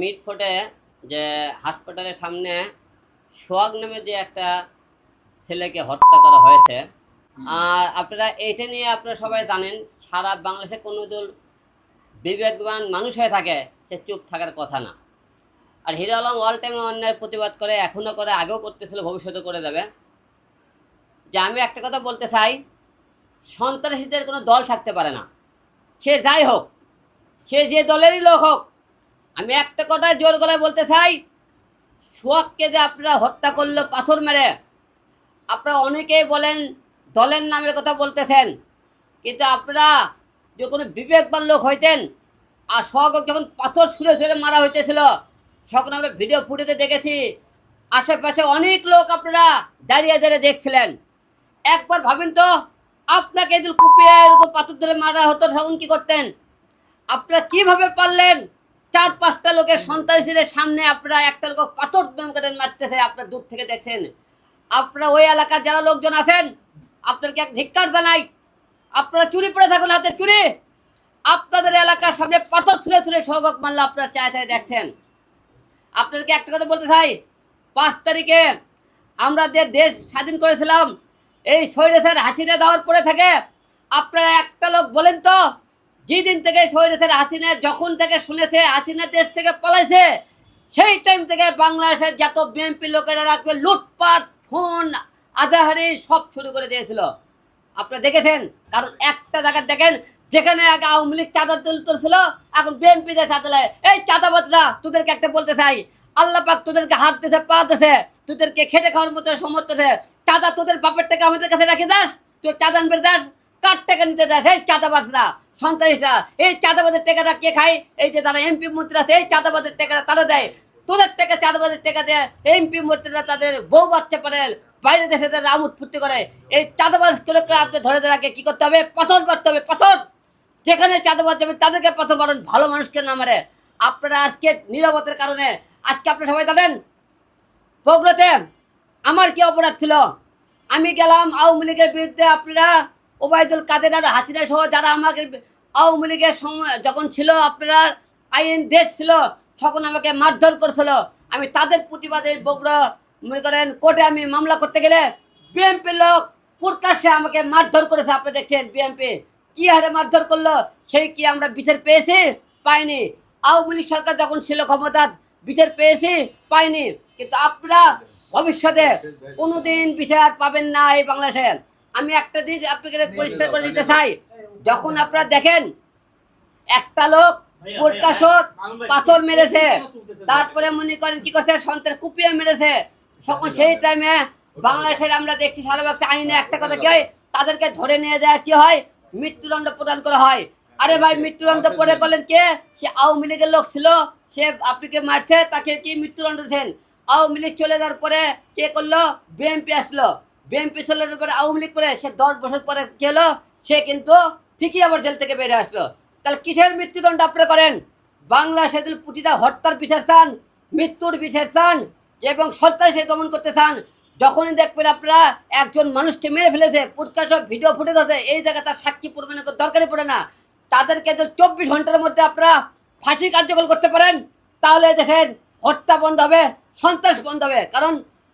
মিটফোর্টে যে হাসপাতালের সামনে সোহাগ নামে যে একটা ছেলেকে হত্যা করা হয়েছে। আর আপনারা এইটা নিয়ে আপনারা সবাই জানেন সারা বাংলাদেশে কোনো দল বিবেকবান মানুষ হয়ে থাকে সে চুপ থাকার কথা না। আর হিরো আলম অল টাইমে অন্যায় প্রতিবাদ করে এখনও করে আগেও করতেছিল ভবিষ্যতে করে যাবে। যে আমি একটা কথা বলতে চাই সন্ত্রাসীদের কোনো দল থাকতে পারে না। সে যাই হোক সে যে দলেরই লোক হোক আমি একটা কথা জোর গলায় বলতে চাই, সোহাগকে যে আপনারা হত্যা করল পাথর মেরে, আপনারা অনেকেই বলেন দলের নামের কথা বলতেছেন, কিন্তু আপনারা যে কোনো বিবেকবান লোক হইতেন আর সোহাগ যখন পাথর ছুঁড়ে ছুঁড়ে মারা হইতেছিল, তখন আমরা ভিডিও ফুটেতে দেখেছি, আশেপাশে অনেক লোক আপনারা দাঁড়িয়ে দাঁড়িয়ে দেখছিলেন। একবার ভাবেন তো, আপনাকে কুপিয়ে এরকম পাথর ধরে মারা হতো তখন কি করতেন? আপনারা কীভাবে পারলেন? চার পাঁচটা লোকের সন্ত্রাসীদের সামনে আপনারা একটা লোক পাথর করে মারতেছে, আপনারা দূর থেকে দেখছেন। আপনারা ওই এলাকার যারা লোকজন আছেন, আপনাদেরকে এক ধিক্কার জানাই। আপনারা চুরি পড়ে থাকুন হাতে চুরি। আপনাদের এলাকার সামনে পাথর ছুঁড়ে ছুঁড়ে সৌভাগ মাল্লা আপনারা চায় চায় দেখছেন। আপনাদেরকে একটা কথা বলতে চাই, পাঁচ তারিখে আমরা যে দেশ স্বাধীন করেছিলাম, এই শৈরেথের হাসিনা দেওয়ার পরে থেকে আপনারা একটা লোক বলেন তো যেদিন থেকে শৈরেথের হাসিনা যখন থেকে শুনেছে হাসিনা দেশ থেকে পালাইছে, সেই টাইম থেকে বাংলাদেশের যত বিএনপি লোকেরা রাখবে, লুটপাট ফোন আজাহারি সব শুরু করে দিয়েছিল। আপনারা দেখেছেন? কারণ একটা জায়গায় দেখেন, যেখানে আগে আওয়ামী লীগ চাঁদা তুলতেছিল এখন বিএনপি দিয়ে চাঁদা এই চাঁদাবাদরা তোদেরকে একটা বলতে চাই, আল্লাহ পাক তোদেরকে হাত দিতে পা দিতে তোদেরকে খেটে খাওয়ার মতো সমর্থ চাঁদা তোদের বাপের টাকা আমাদের কাছে রাখে দাস তুই চাঁদা আনবে দাস, কার টাকা নিতে দাস এই চাঁদাবাদরা সন্ত্রাসীরা এই চাঁদাবাদের টাকাটা কে খায়? এই যে তারা এমপি মন্ত্রী আছে, এই চাঁদাবাদের টাকাটা তারা দেয়। তোদের টাকা চাঁদাবাদের টাকা দেয়, এমপি মন্ত্রীরা তাদের বউ বাচ্চা পারে, বাইরে দেশে তারা আমুদ ফুর্তি করে। এই চাঁদাবাজ করে আপনি ধরে ধরে কি করতে হবে? পাথর করতে হবে, পাথর! যেখানে চাঁদাবাজ যাবে, তাদেরকে পাথর মারেন, ভালো মানুষকে না মারে। আপনারা আজকে নিরাপত্তার কারণে, আজকে আপনারা সবাই জানেন? বগুড়াতে আমার কি অপরাধ ছিল? আমি গেলাম, আওয়ামী লীগের বিরুদ্ধে আপনারা ওবায়দুল কাদের আর হাসিনা সহ যারা আমাকে আওয়ামী লীগের সময় যখন ছিল আপনারা আইন দেশ ছিল, তখন আমাকে মারধর করেছিল। আমি তাদের প্রতিবাদে বগুড়া, মনে করেন, কোর্টে আমি মামলা করতে গেলে বিএনপি লোক প্রকাশ্যে আমাকে মারধর করেছে। আপনি দেখছেন বিএনপি কি হারে মারধর করল, সেই কি আমরা বিচার পেয়েছি? পাইনি। আওয়ামী লীগ সরকার যখন ছিল ক্ষমতা, বিচার পেয়েছি? পাইনি। কিন্তু আপনারা ভবিষ্যতে কোনোদিন বিচার পাবেন না এই বাংলাদেশে। আমি একটা দিন আপনাকে পরিষ্কার করে দিতে চাই। যখন আপনারা দেখেন একটা লোক প্রকাশক পাথর মেরেছে তারপরে মনে করেন কি করছে সন্ত্রাস কুপিয়ে মেরেছে। তখন সেই টাইমে বাংলাদেশের আমরা দেখছি সারা ব্যবসা আইনে একটা কথা কি হয়? তাদেরকে ধরে নিয়ে যায় কি হয়? মৃত্যুদণ্ড প্রদান করা হয়। আরে ভাই মৃত্যুদণ্ড পরে করলেন কে? সে আওয়ামী লীগের লোক ছিল। সে আপনাকে মারছে তাকে কি মৃত্যুদণ্ড দিয়েছেন? আওয়ামী লীগ চলে যাওয়ার পরে কে করল? বিএনপি আসলো। বিএনপি যাওয়ার পরে আওয়ামী লীগ করে সে দশ বছর পরে হলো সে কিন্তু ঠিকই আবার জেল থেকে বেরিয়ে আসলো। তাহলে কিসের মৃত্যুদণ্ড আপনারা করেন? বাংলা সেদিন প্রতিটা হত্যার বিচার চান, মৃত্যুর বিচার চান, এবং সন্ত্রাসী দমন করতে চান। যখনই দেখবেন আপনারা একজন মানুষকে মেরে ফেলেছে প্রকাশ ভিডিও ফুটেজ আছে, এই জায়গায় তার সাক্ষী প্রমাণের দরকারই পড়ে না। তাদেরকে তো চব্বিশ ঘণ্টার মধ্যে আপনারা ফাঁসি কার্যকর করতে পারেন, তাহলে দেখেন হত্যা বন্ধ হবে, সন্ত্রাস বন্ধ হবে। কারণ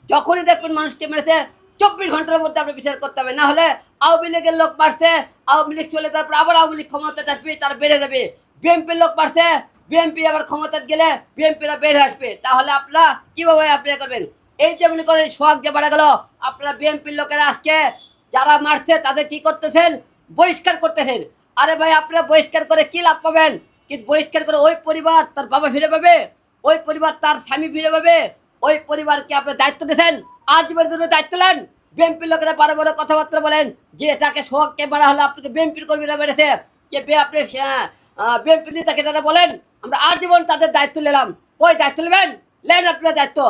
যখনই দেখবেন মানুষকে মেরেছে চব্বিশ ঘণ্টার মধ্যে আপনি বিচার করতে হবে। না হলে আওয়ামী লীগের লোক বাড়ছে আওয়ামী লীগ চলে তারপর আবার আওয়ামী লীগ ক্ষমতা আসবে, তারা বেড়ে যাবে। বিএনপির লোক বাড়ছে বিএনপি আবার ক্ষমতা গেলে বিএনপিরা বেড়ে আসবে। তাহলে আপনারা কীভাবে আপনি করবেন? এই যে মনে করেন সোহাগ যে বাড়া গেল, আপনারা বিএনপির লোকেরা আজকে যারা মারছে, তাদের কি করতেছেন? বহিষ্কার করতেছেন। আরে ভাই, আপনারা বহিষ্কার করে কি লাভ পাবেন? কিন্তু বহিষ্কার করে ওই পরিবার তার বাবা ফিরে পাবে? ওই পরিবার তার স্বামী ফিরে পাবে? ওই পরিবারকে আপনি দায়িত্ব দিয়েছেন? আজীবনের জন্য দায়িত্ব নেন। বিএনপির লোকেরা বারো বারো কথাবার্তা বলেন, যে তাকে সোহাগকে মারা হলো, আপনাকে বিএনপির কর্মীরা বেড়েছে যে বে আপনি বিএনপি নেতাকে তারা বলেন, আমরা আজীবন তাদের দায়িত্ব নিলাম। ওই দায়িত্ব নেবেন? নেন আপনার দায়িত্ব।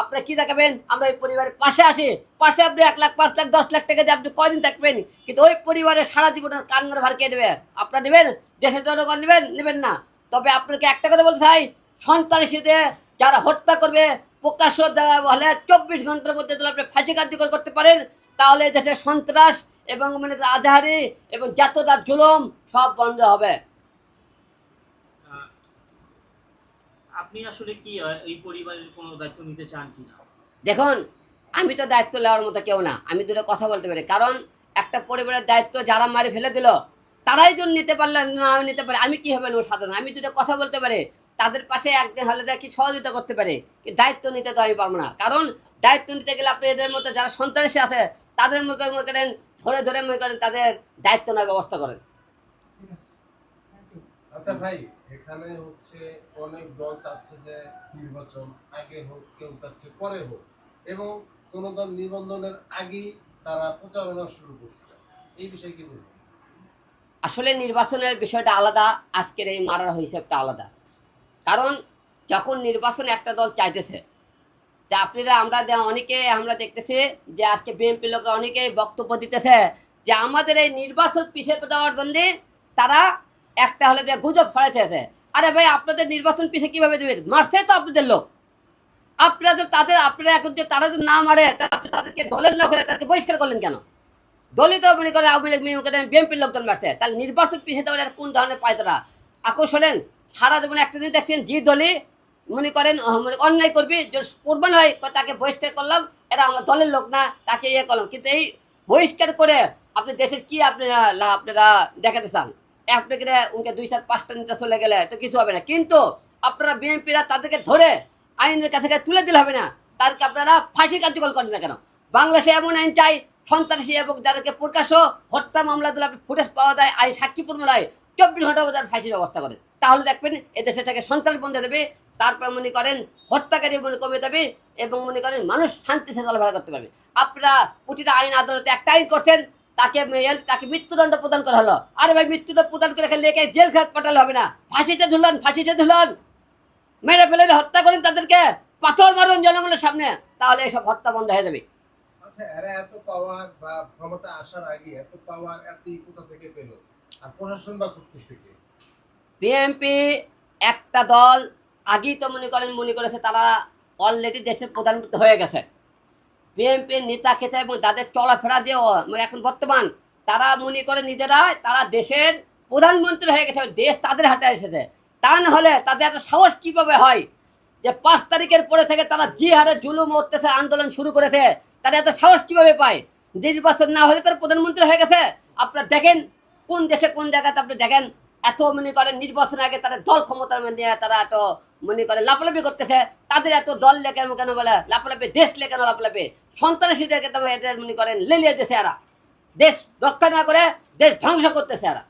আপনারা কি দেখাবেন? আমরা ওই পরিবারের পাশে আসি পাশে আপনি এক লাখ, পাঁচ লাখ, দশ লাখ টাকা দিয়ে আপনি কদিন থাকবেন? কিন্তু ওই পরিবারের সারা জীবনের কান্নার ভার কে দেবে আপনারা নেবেন? দেশের জনগণ নেবেন? নেবেন না। তবে আপনাকে একটা কথা বলতে চাই, সন্ত্রাসীদের যারা হত্যা করবে প্রকাশ্য দেওয়া হলে চব্বিশ ঘণ্টার মধ্যে যদি আপনি ফাঁসি কার্যকর করতে পারেন তাহলে দেশের সন্ত্রাস এবং মানে আধারি এবং জাতদার জুলুম সব বন্ধ হবে। আপনি আসলে কি এই পরিবারের কোনো দায়িত্ব নিতে চান কিনা? দেখুন আমি তো দায়িত্ব নেওয়ার মতো কেউ না। আমি দুটো কথা বলতে পারি। কারণ একটা পরিবারের দায়িত্ব যারা মারি ফেলে দিল তারাই যদি নিতে পারলেন না আমি নিতে পারি আমি কীভাবে নেব সাধারণ আমি দুটো কথা বলতে পারি। তাদের পাশে একদিন হলে কি সহযোগিতা করতে পারে। দায়িত্ব নিতে তো আমি পারব না। কারণ দায়িত্ব নিতে গেলে আপনি এদের মধ্যে যারা সন্ত্রাসী আছে তাদের মনে করেন- মনে করেন ধরে ধরে মনে করেন তাদের দায়িত্ব নেওয়ার ব্যবস্থা করেন। আচ্ছা ভাই এখানে হচ্ছে অনেক দল চাচ্ছে যে নির্বাচন আগে হোক কেউ চাচ্ছে পরে হোক। এবং কোন দল নিবন্ধনের আগেই তারা প্রচারণা শুরু করছে। এই বিষয়ে কি বলব আসলে নির্বাচনের বিষয়টা আলাদা আজকের এই মারার হিসেবটা আলাদা। কারণ যখন নির্বাচন একটা দল চাইতেছে, তা আপনারা আমরা অনেকে আমরা দেখতেছি যে আজকে বিএনপি লোকরা অনেকেই বক্তব্য দিতেছে যে আমাদের এই নির্বাচন পিছিয়ে দেওয়ার জন্যে তারা একটা হলে যে গুজব ছড়াইতেছে। আরে ভাই, আপনাদের নির্বাচন পিছিয়ে কীভাবে দেবেন? মারছে তো আপনাদের লোক। আপনারা তো তাদের আপনারা এখন যে তারা যদি না মারে আপনি তাদেরকে দলের লোক তাদেরকে বহিষ্কার করলেন কেন? দলিত মনে করে আওয়ামী লীগ বিএনপির লোকজন মারছে। তাহলে নির্বাচন পিছিয়ে দেওয়ার কোন ধরনের পায় তারা আকর্ষণেন সারা জীবনে একটা দিন দেখছেন, যে দলই মনে করেন অন্যায় করবি, যে কোরবান হয় তাকে বহিষ্কার করলাম, এটা আমার দলের লোক না, তাকে ইয়ে করলাম। কিন্তু এই বহিষ্কার করে আপনি দেশের কি আপনারা আপনারা দেখাতে চান? আপনাকে উনকে দুই চার পাঁচটা নেতা চলে গেলে, তো কিছু হবে না। কিন্তু আপনারা বিএনপিরা তাদেরকে ধরে আইনের কাছে তুলে দিলে হবে না। তাদেরকে আপনারা ফাঁসি কার্যকর করেন না কেন? বাংলাদেশে এমন আইন চাই, সন্ত্রাসী এবং যাদেরকে প্রকাশ্য হত্যা মামলা দিলে আপনি ফুটেজ পাওয়া যায় আই সাক্ষী প্রমাণায় চব্বিশ ঘণ্টা আপনি ফাঁসির ব্যবস্থা করে তাহলে দেখবেন এদেশে থেকে সন্ত্রাস বন্ধ দেবে, তারপর মনে করেন হত্যাকারী মনে কমে যাবে এবং মনে করেন মানুষ শান্তিতে চলাফেরা করতে পারবে। আপনারা প্রতিটা আইন আদালতে একটা আইন করছেন, তাকে তাকে মৃত্যুদণ্ড প্রদান করা হলো। আরে ভাই, মৃত্যুদণ্ড প্রদান করে একে জেল খাত পাঠালে হবে না। ফাঁসিতে ধুলন ফাঁসিতে ধুলন। মেরে ফেলে হত্যা করেন তাদেরকে। পাথর মারুন জনগণের সামনে, তাহলে এসব হত্যা বন্ধ হয়ে যাবে। আচ্ছা এরা এত পাওয়ার বা ক্ষমতা আসার আগে এত পাওয়ার এত কোথা থেকে পেল? প্রশাসন বা করতেছে বিএনপি একটা দল, আগেই তো মনে করেন, মনে করেছে তারা অলরেডি দেশের প্রধানমন্ত্রী হয়ে গেছে। বিএনপির নেতা খেতে এবং তাদের চলাফেরা দিয়ে মানে এখন বর্তমান, তারা মনে করে নিজেরা, তারা দেশের প্রধানমন্ত্রী হয়ে গেছে, দেশ তাদের হাতে এসেছে। তা না হলে তাদের এত সাহস কীভাবে হয়? যে পাঁচ তারিখের পরে থেকে তারা যে হারে জুলুম উঠতেছে আন্দোলন শুরু করেছে, তারা এত সাহস কীভাবে পায়? নির্বাচন না হলে তারা প্রধানমন্ত্রী হয়ে গেছে। আপনারা দেখেন কোন দেশে কোন জায়গাতে আপনি দেখেন এত মনে করেন নির্বাচন আগে তারা দল ক্ষমতার নিয়ে তারা এত মনে করে লাপালাপি করতেছে, তাদের এত দল লেখেন কেন বলে লাপালাপি দেশ লেখেন লাপালাপি সন্ত্রাসীদেরকে তো এদের মনে করেন লেলিয়ে দিয়েছে এরা। দেশ রক্ষা না করে দেশ ধ্বংস করতেছে এরা।